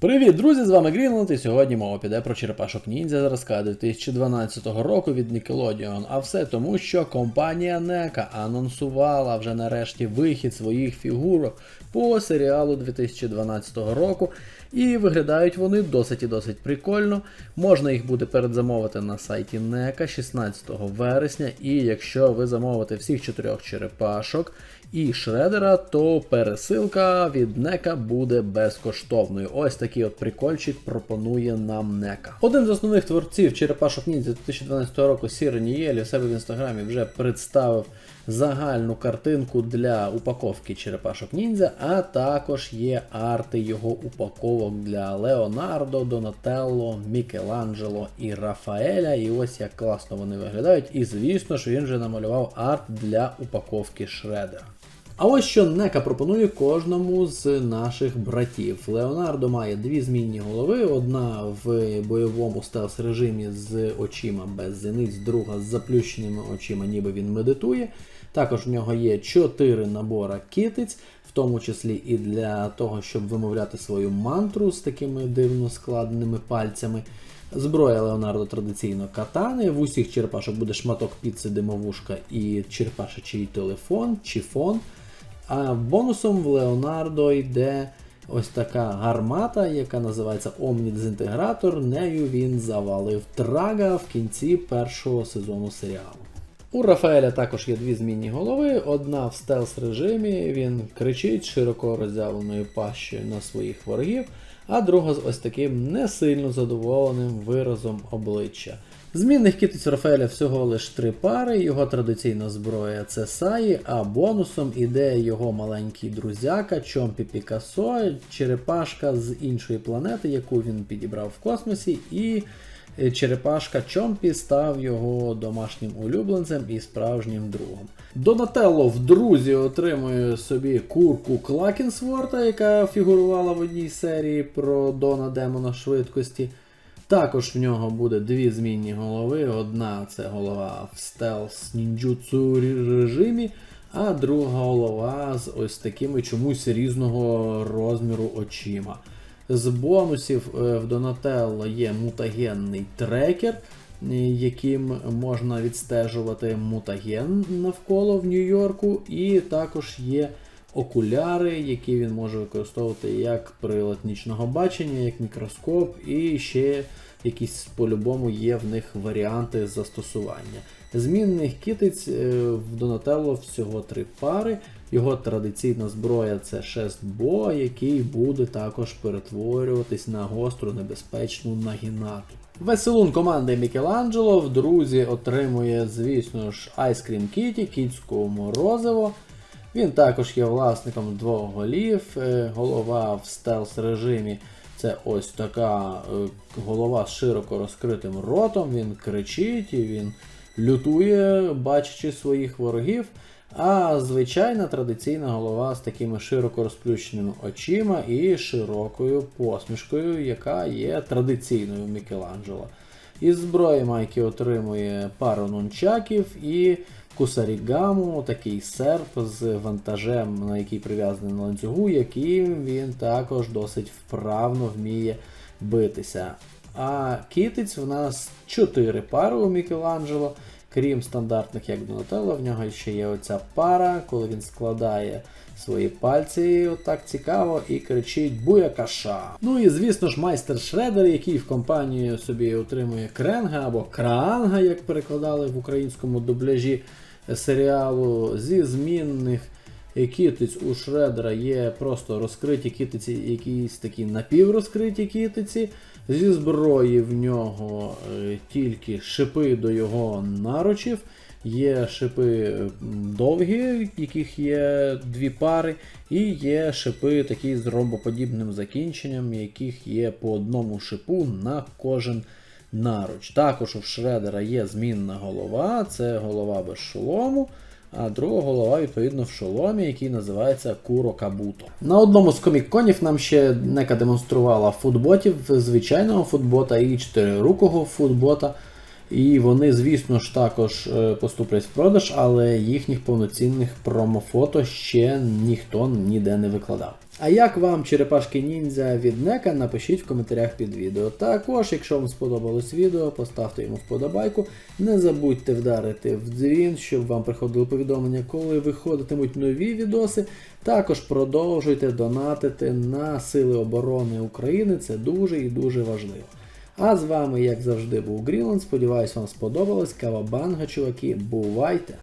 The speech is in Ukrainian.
Привіт, друзі! З вами Грінланд, і сьогодні мова піде про черепашок ніндзя зразка 2012 року від Nickelodeon. А все тому, що компанія NECA анонсувала вже нарешті вихід своїх фігурок по серіалу 2012 року. І виглядають вони досить і досить прикольно. Можна їх буде передзамовити на сайті NECA 16 вересня. І якщо ви замовите всіх чотирьох черепашок і шредера, то пересилка від NECA буде безкоштовною. Ось такий от прикольчик пропонує нам NECA. Один з основних творців черепашок ніндзя 2012 року Сір Нієлі у себе в інстаграмі вже представив загальну картинку для упаковки черепашок ніндзя, а також є арти його упаковок для Леонардо, Донателло, Мікеланджело і Рафаеля. І ось як класно вони виглядають. І звісно ж він вже намалював арт для упаковки Шредера. А ось що Нека пропонує кожному з наших братів. Леонардо має дві змінні голови: одна в бойовому стелс режимі з очима без зениць, друга з заплющеними очима, ніби він медитує. Також в нього є чотири набора китиць, в тому числі і для того, щоб вимовляти свою мантру з такими дивно складеними пальцями. Зброя Леонардо традиційно катани. В усіх черепашок буде шматок піци, димовушка і черепашечий телефон, чіфон. А бонусом в Леонардо йде ось така гармата, яка називається Омні-дезінтегратор. Нею він завалив трага в кінці першого сезону серіалу. У Рафаеля також є дві змінні голови. Одна в стелс режимі, він кричить широко роззявленою пащею на своїх ворогів, а друга з ось таким не сильно задоволеним виразом обличчя. Змінних китиць Рафаеля всього лише три пари, його традиційна зброя це Саї, а бонусом іде його маленький друзяка Чомпі Пікасо, черепашка з іншої планети, яку він підібрав в космосі, і черепашка Чомпі став його домашнім улюбленцем і справжнім другом. Донателло в друзі отримує собі курку Клакенсворта, яка фігурувала в одній серії про Дона Демона швидкості. Також в нього буде дві змінні голови. Одна це голова в стелс нінджутсу режимі, а друга голова з ось такими чомусь різного розміру очима. З бонусів е, в Донателло є мутагенний трекер, е, яким можна відстежувати мутаген навколо в Нью-Йорку, і також є окуляри, які він може використовувати як прилад нічного бачення, як мікроскоп, і ще якісь по-любому є в них варіанти застосування. Змінних китиць е, в Донателло всього три пари. Його традиційна зброя це шест Бо, який буде також перетворюватись на гостру небезпечну нагінату. Веселун команди Мікеланджело в друзі отримує, звісно ж, Ice Cream Kitty, кітську морозиво. Він також є власником двох голів. Е, Голова в стелс режимі це ось така е, голова з широко розкритим ротом. Він кричить і він лютує, бачачи своїх ворогів. А звичайна традиційна голова з такими широко розплющеними очима і широкою посмішкою, яка є традиційною Мікеланджело. Із зброї Майкі отримує пару нунчаків і кусарігаму, такий серп з вантажем, на який прив'язаний на ланцюгу, яким він також досить вправно вміє битися. А китиць в нас 4 пари у Мікеланджело. Крім стандартних, як Донателло, в нього ще є оця пара, коли він складає свої пальці отак цікаво і кричить Буякаша. Ну і звісно ж майстер Шредер, який в компанію собі отримує кренга або краанга, як перекладали в українському дубляжі серіалу, зі змінних китиць у Шредера є просто розкриті китиці, якісь такі напіврозкриті китиці. Зі зброї в нього е, тільки шипи до його наручів. Є шипи довгі, яких є дві пари, і є шипи такі з ромбоподібним закінченням, яких є по одному шипу на кожен наруч. Також у Шредера є змінна голова, це голова без шолому. А друга голова, відповідно, в шоломі, який називається Куро Кабуто. На одному з комік-конів нам ще нека демонструвала футботів звичайного футбота і чотирирукого футбота. І вони, звісно ж, також е, поступлять в продаж, але їхніх повноцінних промофото ще ніхто ніде не викладав. А як вам черепашки ніндзя від Нека, напишіть в коментарях під відео. Також, якщо вам сподобалось відео, поставте йому вподобайку. Не забудьте вдарити в дзвін, щоб вам приходили повідомлення, коли виходитимуть нові відоси. Також продовжуйте донатити на Сили оборони України. Це дуже і дуже важливо. А з вами, як завжди, був Грінланд. Сподіваюсь, вам сподобалось. Кавабанга, чуваки, бувайте!